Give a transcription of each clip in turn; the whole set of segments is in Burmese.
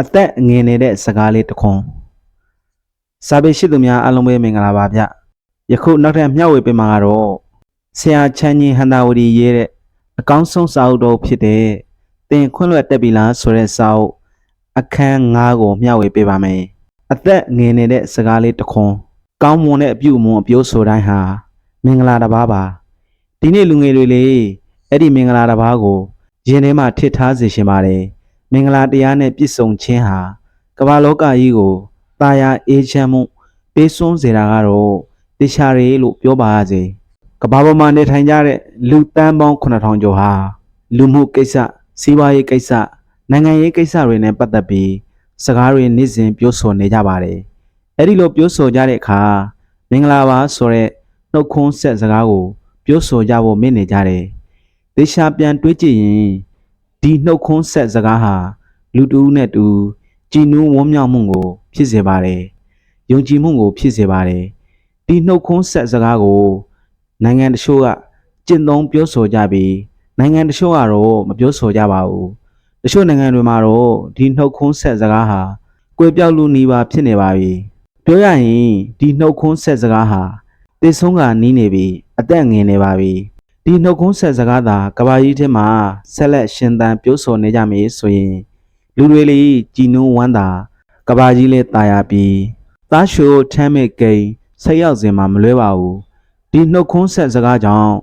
အသက်ငယ်နေတဲ့စကားလေးတစ်ခွန်းစာပေရှိသူများအားလုံးပဲမင်္ဂလာပါဗျယခုနောက်ထပ်မျှဝေပေးမှာကတော့ဆရာချမ်းကြီးဟန္တာဝတီရေးတဲ့အကောင်းဆုံးစာအုပ်တော်ဖြစ်တဲ့တင်ခွင့်လွှတ်တက်ပြီလားဆိုတဲ့စာအုပ်အခန်း9ကိုမျှဝေပေးပါမယ်အသက်ငယ်နေတဲ့စကားလေးတစ်ခွန်းကောင်းမွန်တဲ့အပြုအမွန်အပြိုးဆိုတိုင်းဟာမင်္ဂလာတစ်ပါးပါဒီနေ့လူငယ်တွေလေအဲ့ဒီမင်္ဂလာတစ်ပါးကိုရင်ထဲမှာထစ်ထားစေရှင်ပါတယ် မင်္ဂလာတရားနဲ့ပြည့်စုံခြင်းဟာကမ္ဘာလောကကြီးကိုตาယာအေးချမ်းမှုပေးစွန်းစေတာကတော့တေချာရီလို့ပြောပါရစေကမ္ဘာပေါ်မှာနေထိုင်ကြတဲ့လူတန်းပေါင်း9000ကျော်ဟာလူမှုကိစ္စစီးပွားရေးကိစ္စနိုင်ငံရေးကိစ္စတွေနဲ့ပတ်သက်ပြီးစကားတွေနေ့စဉ်ပြောဆိုနေကြပါတယ်အဲ့ဒီလိုပြောဆိုကြတဲ့အခါမင်္ဂလာပါဆိုတဲ့နှုတ်ခွန်းဆက်စကားကို ပြောဆိုကြဖို့မင့်နေကြတယ်တေချာပြန်တွေးကြည့်ရင် ဒီနှုတ်ခွန်းဆက်စကားဟာလူတူနဲ့တူကြည်နူးဝန်းမြောက်မှုကို ဖြစ်စေပါတယ်ယုံကြည်မှုကို ဖြစ်စေပါတယ်ဒီနှုတ်ခွန်းဆက်စကားကို နိုင်ငံတချို့ကကျင့်သုံးပြောဆိုကြပြီးနိုင်ငံတချို့ကတော့မပြောဆိုကြပါဘူးတချို့နိုင်ငံတွေမှာတော့ဒီနှုတ်ခွန်းဆက်စကားဟာကွယ်ပြောက်လူနီးပါဖြစ်နေပါပြီပြောရရင်ဒီနှုတ်ခွန်းဆက်စကားဟာတည်ဆုံးကနီးနေပြီအသက်ငယ်နေပါပြီ ဒီနှုတ်ခွန်းဆက်စကားသာကဘာကြီးထဲမှာဆက်လက်ရှင်သန်ပြောဆိုနေကြမည်ဆိုရင် လူတွေလေးကြည်နူးဝမ်းသာကဘာကြီးလဲตายရပြီးသားရှိုထမ်းမဲ့ကိန်းဆက်ရောက်စင်မှာမလွဲပါဘူးဒီနှုတ်ခွန်းဆက်စကားကြောင့်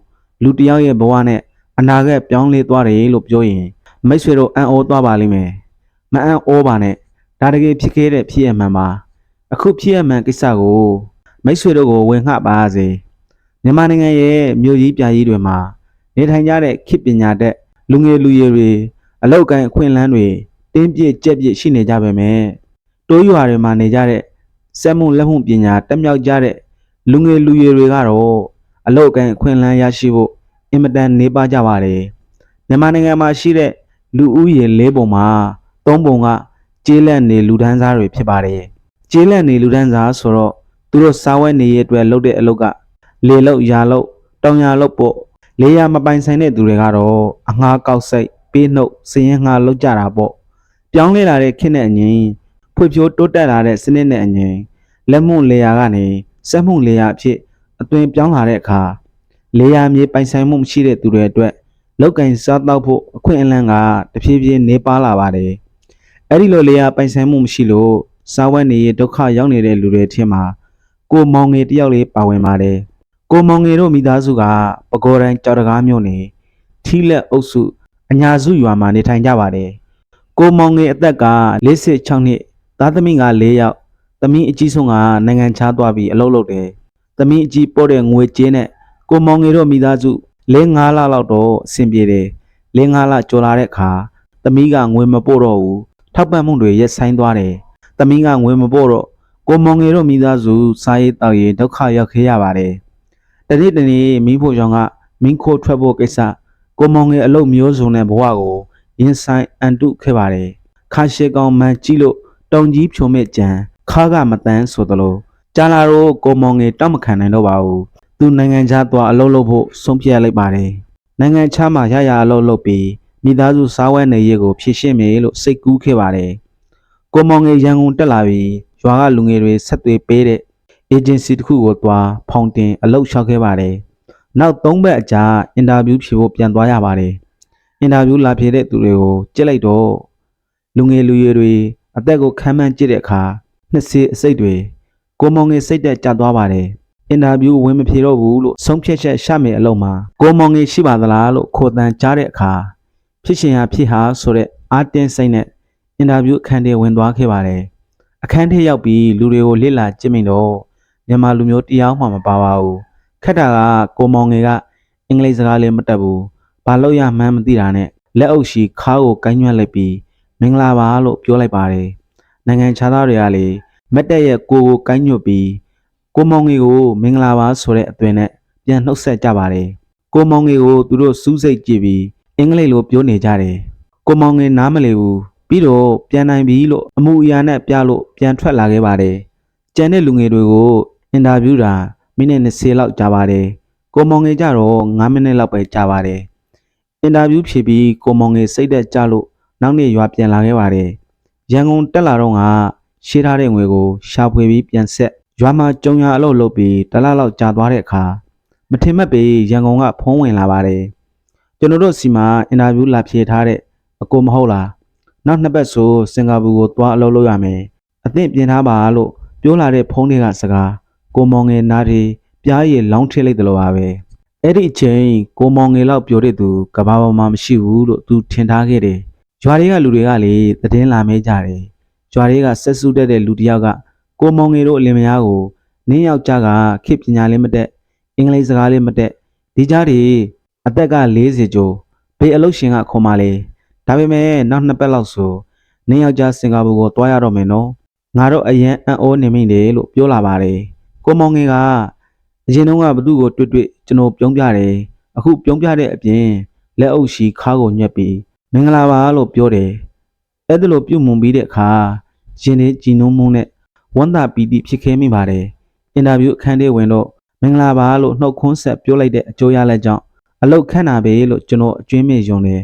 လူတစ်ယောက်ရဲ့ဘဝနဲ့အနာဂတ်ပြောင်းလဲသွားတယ်လို့ပြောရင်မိတ်ဆွေတို့အံ့ဩသွားပါလိမ့်မယ်မအံ့ဩပါနဲ့ဒါတကယ်ဖြစ်ခဲ့တဲ့ဖြစ်ရမှန်ပါအခုဖြစ်ရမှန်ကိစ္စကိုမိတ်ဆွေတို့ကိုဝင်ငှပါရစေ မြန်မာနိုင်ငံရဲ့မြို့ကြီးပြကြီးတွေမှာနေထိုင်ကြတဲ့ခေတ်ပညာတတ်လူငယ်လူရွယ်တွေအလောက်ကန်အခွင့်အလန်းတွေတင်းပြည့်ကြက်ပြည့်ရှိနေကြပါမယ်တိုးရွာတွေမှာနေကြတဲ့စက်မှုလက်မှုပညာတက်မြောက်ကြတဲ့လူငယ်လူရွယ်တွေကတော့အလောက်ကန်အခွင့်အလန်းရရှိဖို့အင်မတန်နေပါကြပါတယ်မြန်မာနိုင်ငံမှာရှိတဲ့လူဦးရေ၄ပုံမှာ၃ပုံကကျေးလက်နေလူဒန်းစားတွေဖြစ်ပါတယ်ကျေးလက်နေလူဒန်းစားဆိုတော့သူတို့စားဝဲနေရအတွက်လုပ်တဲ့အလုပ်က လေလုပ်ရာလုပ်တောင်ယာလုပ်ပေါ့လေယာမပိုင်ဆိုင်တဲ့သူတွေကတော့အငှားကောက်စိတ်ပေးနှုတ်စည်ရင်ငှားလုပ်ကြတာပေါ့ပြောင်းလဲလာတဲ့ခေတ်နဲ့အညီဖွံ့ဖြိုးတိုးတက်လာတဲ့စနစ်နဲ့အညီလက်မှုလေယာကနေစက်မှုလေယာအဖြစ်အသွင်ပြောင်းလာတဲ့အခါလေယာမြေပိုင်ဆိုင်မှုမရှိတဲ့သူတွေအတွက်လောက်ကင်စားတော့ဖို့အခွင့်အလမ်းကတဖြည်းဖြည်းနေပါလာပါတယ်။အဲ့ဒီလိုလေယာပိုင်ဆိုင်မှုမရှိလို့စားဝတ်နေရဒုက္ခရောက်နေတဲ့လူတွေထင်မှာကိုမောင်ငယ်တယောက်လေးပါဝင်ပါတယ်။ ကိုမောင်ငယ်တို့မိသားစုကပကော်တိုင်းကြောက်တကားမြို့နယ်ထီလက်အုပ်စုအညာစုရွာမှာနေထိုင်ကြပါတယ်။ကိုမောင်ငယ်အသက်က46နှစ်သားသမီးက4ယောက်သမီးအကြီးဆုံးကနိုင်ငံခြားသွားပြီးအလုပ်လုပ်တယ်သမီးအကြီးပို့တဲ့ငွေကြေးနဲ့ကိုမောင်ငယ်တို့မိသားစု4-5လလောက်တော့အဆင်ပြေတယ်4-5လကျော်လာတဲ့အခါသမီးကငွေမပို့တော့ဘူးထောက်ပံ့မှုတွေရက်ဆိုင်သွားတယ်သမီးကငွေမပို့တော့ကိုမောင်ငယ်တို့မိသားစုစားရေးတောက်ရေးဒုက္ခရောက်ခဲ့ရပါတယ် တနေ့တနေ့မိဖို့ကြောင့်ကမင်းခိုးထွက်ဖို့ကိစ္စကိုမောင်ငယ်အလုပ်မျိုးစုံတဲ့ဘဝကိုရင်ဆိုင်အန်တုခဲ့ပါတယ်ခါရှေကောင်မှန်ကြည့်လို့တုံကြီးဖြုံမဲ့ကြံခါကမတန်းဆိုသလိုကြာလာတော့ကိုမောင်ငယ်တောက်မခံနိုင်တော့ပါဘူးသူနိုင်ငံခြားသွားအလုပ်လုပ်ဖို့ဆုံးဖြတ်လိုက်ပါတယ်နိုင်ငံခြားမှာရရအလုပ်လုပ်ပြီးမိသားစုစားဝတ်နေရေးကိုဖြည့်ရှင်းမယ်လို့စိတ်ကူးခဲ့ပါတယ်ကိုမောင်ငယ်ရန်ကုန်တက်လာပြီးရွာကလူငယ်တွေဆက်သွေးပေးတဲ့ agency တစ်ခုကိုသွားဖောင်တင်အလုပ်လျှောက်ခဲ့ပါတယ်နောက်၃ဘက်အကြာအင်တာဗျူးဖြေဖို့ပြန်သွားရပါတယ်အင်တာဗျူးလာဖြေတဲ့သူတွေကိုကြည့်လိုက်တော့လူငယ်လူရွယ်တွေအသက်ကိုခံမှန်းကြည့်တဲ့အခါနှစ်စေအစိတ်တွေကိုမောင်ငယ်စိတ်တက်ကြသွားပါတယ်အင်တာဗျူးဝင်မဖြေတော့ဘူးလို့ဆုံးဖြတ်ချက်ရှမယ်အလုံးမှာကိုမောင်ငယ်ရှိပါသလားလို့ခိုတန်ကြားတဲ့အခါဖြစ်ရှင်ဟာဖြစ်ဟာဆိုတဲ့အာတင်းစိတ်နဲ့အင်တာဗျူးအခန်းထဲဝင်သွားခဲ့ပါတယ်အခန်းထဲရောက်ပြီးလူတွေကိုလစ်လာကြည့်မိတော့ မြန်မာလူမျိုးတရားမှမပါပါဘူးခက်တာကကိုမောင်ငယ်ကအင်္ဂလိပ်စကားလည်းမတတ်ဘူးဘာလို့ရမှန်းမသိတာနဲ့လက်အုပ်ရှိခါးကိုကိုင်းညွှတ်လိုက်ပြီးမင်္ဂလာပါလို့ပြောလိုက်ပါတယ်နိုင်ငံခြားသားတွေကလေမက်တက်ရဲ့ကိုကိုကိုင်းညွတ်ပြီးကိုမောင်ငယ်ကိုမင်္ဂလာပါဆိုတဲ့အသွင်နဲ့ပြန်နှုတ်ဆက်ကြပါတယ်ကိုမောင်ငယ်ကိုသူတို့စူးစိတ်ကြည့်ပြီးအင်္ဂလိပ်လိုပြောနေကြတယ်ကိုမောင်ငယ်နားမလည်ဘူးပြီးတော့ပြန်နိုင်ပြီလို့အမှုအရာနဲ့ပြလို့ပြန်ထွက်လာခဲ့ပါတယ်ကြံတဲ့လူငယ်တွေကို အင်တာဗျူးတာမိနစ်20လောက်ကြာပါတယ်ကိုမောင်ငယ်ကြတော့9မိနစ်လောက်ပဲကြာပါတယ်အင်တာဗျူးဖြေပြီးကိုမောင်ငယ်စိတ်သက်ကြလို့နောက်နေ့ရွာပြန်လာခဲ့ပါတယ်ရန်ကုန်တက်လာတော့ကရှေးထားတဲ့ငွေကိုရှာဖွေပြီးပြန်ဆက်ရွာမှာကြုံရအလုပ်လုပ်ပြီးတစ်လလောက်ကြာသွားတဲ့အခါမထင်မှတ်ပေရန်ကုန်ကဖုံးဝင်လာပါတယ်ကျွန်တော်တို့စီမှာအင်တာဗျူးလာဖြေထားတဲ့အကိုမဟုတ်လားနောက်နှစ်ပတ်ဆိုစင်ကာပူကိုသွားအလုပ်လုပ်ရမယ်အသင့်ပြင်ထားပါလို့ပြောလာတဲ့ဖုန်းတွေကစကား ကိုမောင်ငယ်နားတွေပြားရည်လောင်းထည့်လိုက်တယ်လို့ပါပဲအဲ့ဒီအချိန်ကိုမောင်ငယ်လောက်ပြောတဲ့သူကဘာပေါ်မှာမရှိဘူးလို့သူထင်ထားခဲ့တယ်။ဂျွာတွေကလူတွေကလေသတင်းလာမဲကြတယ်။ဂျွာတွေကဆက်စုတက်တဲ့လူတစ်ယောက်ကကိုမောင်ငယ်တို့အလင်မယားကိုနင်းယောက်ျားကခေတ်ပညာလေးမတက်အင်္ဂလိပ်စကားလေးမတက်ဒီကြားတွေအသက်က40ကျော်ဘေးအလုတ်ရှင်ကခေါ်มาလေဒါပေမဲ့နောက်နှစ်ပတ်လောက်ဆိုနင်းယောက်ျားစင်ကာပူကိုတွားရတော့မယ်နော်ငါတို့အရန်အံ့ဩနေမိတယ်လို့ပြောလာပါတယ် ကိုမောင်ငယ်ကအရင်တုန်းကဘသူ့ကိုတွေ့တွေ့ကျွန်တော်ပြုံးပြတယ်အခုပြုံးပြတဲ့အပြင်လက်အုပ်ရှိခါကိုညှက်ပြီးမင်္ဂလာပါလို့ပြောတယ်အဲ့ဒါလိုပြုတ်မွန်ပြီးတဲ့အခါရင်လေးကြည်နုံးမှုနဲ့ဝမ်းသာပီတိဖြစ်ခဲမိပါတယ်အင်တာဗျူးအခန်းထဲဝင်တော့မင်္ဂလာပါလို့နှုတ်ခွန်းဆက်ပြောလိုက်တဲ့အကျိုးရလက်ကြောင့်အလုတ်ခန့်တာပဲလို့ကျွန်တော်အကျွင်းမဲ့ယုံတယ်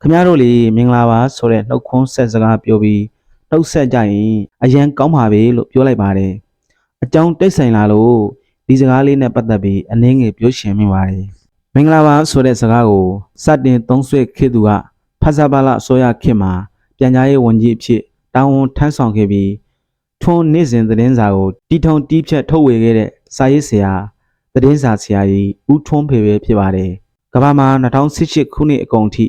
ခမရတို့လေမင်္ဂလာပါဆိုတဲ့နှုတ်ခွန်းဆက်စကားပြောပြီးနှုတ်ဆက်ကြရင်အရန်ကောင်းပါပဲလို့ပြောလိုက်ပါတယ် အကြောင်းတိတ်ဆိုင်လာလို့ဒီစကားလေးနဲ့ပတ်သက်ပြီးအနည်းငယ်ပြောရှင်မိပါတယ်။မင်္ဂလာပါဆိုတဲ့စကားကိုစတင်သုံးဆွဲခဲ့သူကဖဆပါလအစိုးရခေတ်မှာပြန်ကြားရေးဝန်ကြီးအဖြစ်တာဝန်ထမ်းဆောင်ခဲ့ပြီးထွန်းနေ့စဉ်သတင်းစာကိုတီထုံတီးဖြတ်ထုတ်ဝေခဲ့တဲ့စာရေးဆရာသတင်းစာဆရာကြီးဦးထွန်းဖေပဲဖြစ်ပါတယ်။ကမ္ဘာမှာ2018ခုနှစ်အကုန်ထိ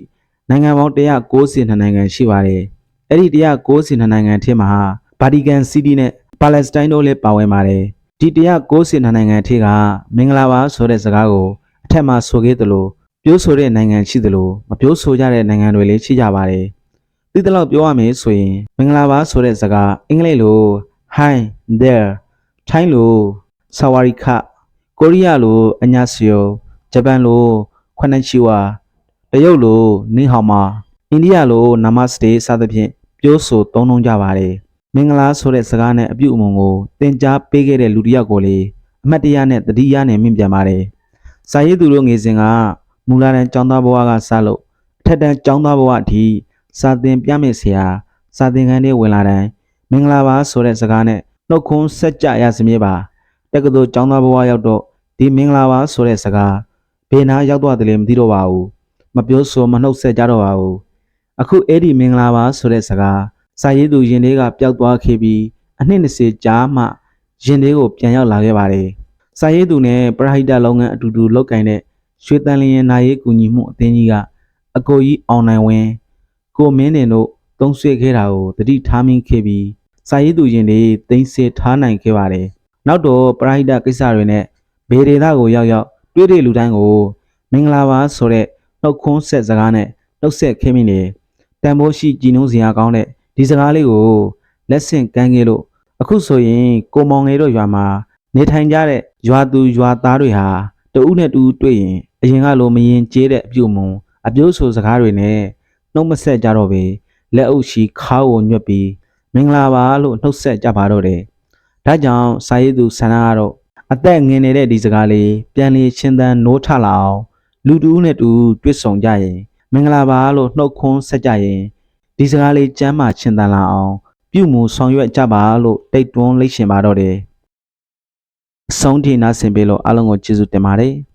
နိုင်ငံပေါင်း192နိုင်ငံရှိပါတယ်။အဲ့ဒီ192နိုင်ငံထဲမှာဗာတီကန်စီးတီးနဲ့ ပါလက်စတိုင်းတို့လည်းပါဝင်ပါတယ်။ဒီ190နိုင်ငံထိကမင်္ဂလာပါဆိုတဲ့စကားကိုအထက်မှာဆိုခဲ့သလိုပြောဆိုတဲ့နိုင်ငံရှိသလိုမပြောဆိုကြတဲ့နိုင်ငံတွေလည်းရှိကြပါတယ်။ဒီတလောက်ပြောရမယ်ဆိုရင်မင်္ဂလာပါဆိုတဲ့စကားအင်္ဂလိပ်လို Hi there ထိုင်းလို Sawadika ကိုရီးယားလိုအညာစီယိုဂျပန်လိုခွနချီဝါတရုတ်လိုနီဟောင်မာအိန္ဒိယလိုနာမစတေစသဖြင့်ပြောဆိုသုံးနှုန်းကြပါတယ်။ မင်္ဂလာဆိုတဲ့စကားနဲ့အပြုအမုံကိုသင်ကြားပေးခဲ့တဲ့လူတစ်ယောက်ကိုလေအမတ်တရားနဲ့တတိယနဲ့မြင့်ပြန်ပါတယ်။စာရေးသူတို့ငယ်စဉ်ကမူလာတန်းကျောင်းသားဘဝကစလို့အထက်တန်းကျောင်းသားဘဝအထိစာသင်ပြမယ့်ဆရာစာသင်ခန်းထဲဝင်လာတိုင်းမင်္ဂလာပါဆိုတဲ့စကားနဲ့နှုတ်ခွန်းဆက်ကြရစမြဲပါတက္ကသိုလ်ကျောင်းသားဘဝရောက်တော့ဒီမင်္ဂလာပါဆိုတဲ့စကားဘယ်နာရောက်သွားတယ်လဲမသိတော့ပါဘူးမပြောဆိုမနှုတ်ဆက်ကြတော့ပါဘူးအခုအဲ့ဒီမင်္ဂလာပါဆိုတဲ့စကား စာရေးသူရင်လေးကပျောက်သွားခဲ့ပြီးအနှစ်20ကြာမှရင်လေးကိုပြန်ရောက်လာခဲ့ပါတယ်။စာရေးသူနဲ့ပရဟိတလုပ်ငန်းအတူတူလုပ်ကိုင်တဲ့ရွှေတန်လျင်နာရေးကူညီမှုအသင်းကြီးကအကိုကြီးအောင်နိုင်ဝင်းကိုမင်းတင်တို့သုံးဆွဲခဲ့တာကိုတတိထားမိခဲ့ပြီးစာရေးသူရင်လေးသိမ်းစေထားနိုင်ခဲ့ပါတယ်။နောက်တော့ပရဟိတကိစ္စတွေနဲ့ဘေဒေသကိုရောက်ရောက်တွေ့တဲ့လူတိုင်းကိုမင်္ဂလာပါဆိုတဲ့နှုတ်ခွန်းဆက်စကားနဲ့နှုတ်ဆက်ခဲ့မိနေတန်ဖိုးရှိကြည်နှုံးစရာကောင်းတဲ့ ဒီစကားလေးကိုလက်ဆင့်ကမ်းခဲ့လို့အခုဆိုရင်ကိုမောင်ငယ်တို့ရွာမှာနေထိုင်ကြတဲ့ရွာသူရွာသားတွေဟာတဦးနဲ့တူတွေ့ရင်အရင်ကလိုမရင်ကျေးတဲ့အပြုတ်မုံအပြိုးဆိုစကားတွေနဲ့နှုတ်မဆက်ကြတော့ပဲလက်အုပ်ရှိခါးကိုညွတ်ပြီးမင်္ဂလာပါလို့နှုတ်ဆက်ကြပါတော့တယ်။ဒါကြောင့်စာရေးသူဆန္ဒကတော့အသက်ငင်နေတဲ့ဒီစကားလေးပြန်လည်ရှင်းသန်နိုးထလာအောင်လူတူနဲ့တူတွေ့ဆုံကြရင်မင်္ဂလာပါလို့နှုတ်ခွန်းဆက်ကြရင် ဒီစကားလေးကျမ်းမာချင်တန်လာအောင်ပြုမှုဆောင်ရွက်ကြပါလို့တိတ်တွန်းလိတ်ရှင်ပါတော့တယ်။အဆုံးထိနားဆင်ပေးလို့အားလုံးကိုကျေးဇူးတင်ပါတယ်။